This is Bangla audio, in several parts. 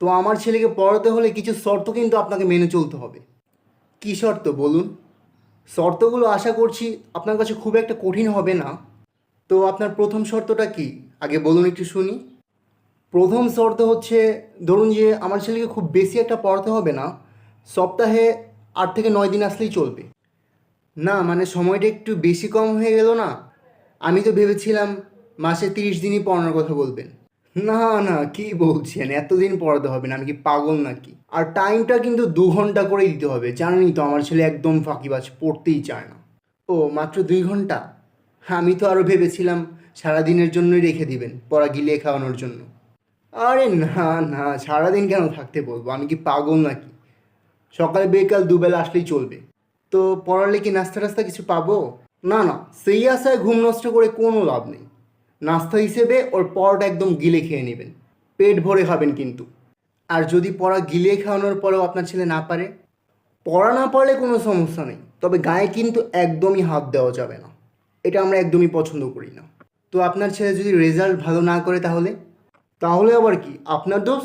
তো আমার ছেলেকে পড়াতে হলে কিছু শর্ত কিন্তু আপনাকে মেনে চলতে হবে। কী শর্ত বলুন? শর্তগুলো আশা করছি আপনার কাছে খুব একটা কঠিন হবে না। তো আপনার প্রথম শর্তটা কি? আগে বলুন একটু শুনি। প্রথম শর্ত হচ্ছে, ধরুন যে আমার ছেলেকে খুব বেশি একটা পড়াতে হবে না, সপ্তাহে আট থেকে নয় দিন আসলেই চলবে। না মানে সময়টা একটু বেশি কম হয়ে গেল না? আমি তো ভেবেছিলাম মাসে তিরিশ দিনই পড়ানোর কথা বলবেন। না না, কি বলছেন এতদিন পড়াতে হবে না, আমি কি পাগল নাকি? আর টাইমটা কিন্তু দু ঘণ্টা করেই দিতে হবে। জানেনই তো, আমার ছেলে একদম ফাঁকিবাজ, পড়তেই চায় না। ও, মাত্র দুই ঘণ্টা? আমি তো আরও ভেবেছিলাম সারাদিনের জন্যই রেখে দিবেন, পড়া গিলিয়ে খাওয়ানোর জন্য। আরে না না, সারাদিন কেন থাকতে বলব? আমি কি পাগল নাকি? সকাল বিকাল দুবেলা আসলেই চলবে। তো পড়ালে কি নাস্তা টাস্তা কিছু পাবো? না না, সেই আশায় ঘুম নষ্ট করে কোনো লাভ নেই। নাস্তা হিসেবে ওর পরোটা একদম গিলে খেয়ে নেবেন। পেট ভরে খাবেন কিন্তু। আর যদি পড়া গিলে খাওয়ানোর পরেও আপনার ছেলে না পারে? পড়া না পারলে কোনো সমস্যা নেই, তবে গায়ে কিন্তু একদমই হাত দেওয়া যাবে না। এটা আমরা একদমই পছন্দ করি না। তো আপনার ছেলে যদি রেজাল্ট ভালো না করে তাহলে? তাহলে আবার কি? আপনার দোষ?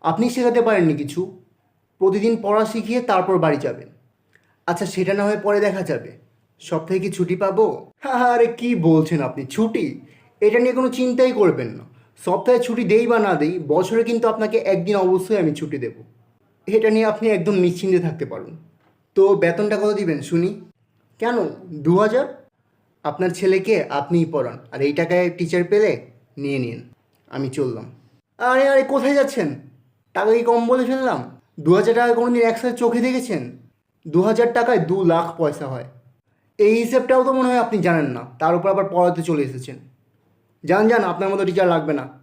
আপনি শেখাতে পারেননি কিছু? প্রতিদিন পড়া শিখিয়ে তারপর বাড়ি যাবেন। আচ্ছা সেটা না হয়ে পরে দেখা যাবে। সপ্তাহে কি ছুটি পাবো? আরে কি বলছেন আপনি? ছুটি? এটা নিয়ে কোনো চিন্তাই করবেন না। সপ্তাহে ছুটি দেই বা না দেই, বছরে কিন্তু আপনাকে একদিন অবশ্যই আমি ছুটি দেব। এটা নিয়ে আপনি একদম নিশ্চিন্তে থাকতে পারুন। তো বেতনটা কত দিবেন, শুনি? কেন? দু হাজার আপনার ছেলেকে আপনিই পড়ান, আর এই টাকায় টিচার পেলে নিয়ে নিন। আমি চললাম। আরে আরে, কোথায় যাচ্ছেন? টাকা কি কম বলে ফেললাম? দু হাজার টাকা কোনোদিন একসাথে চোখে দেখেছেন? দু হাজার টাকায় দু লাখ পয়সা হয়। এই হিসেবটাও তো মনে হয় আপনি জানেন না, তার উপর আবার পড়াতে চলে এসেছেন। যান যান আপনার মতো টিচার লাগবে না।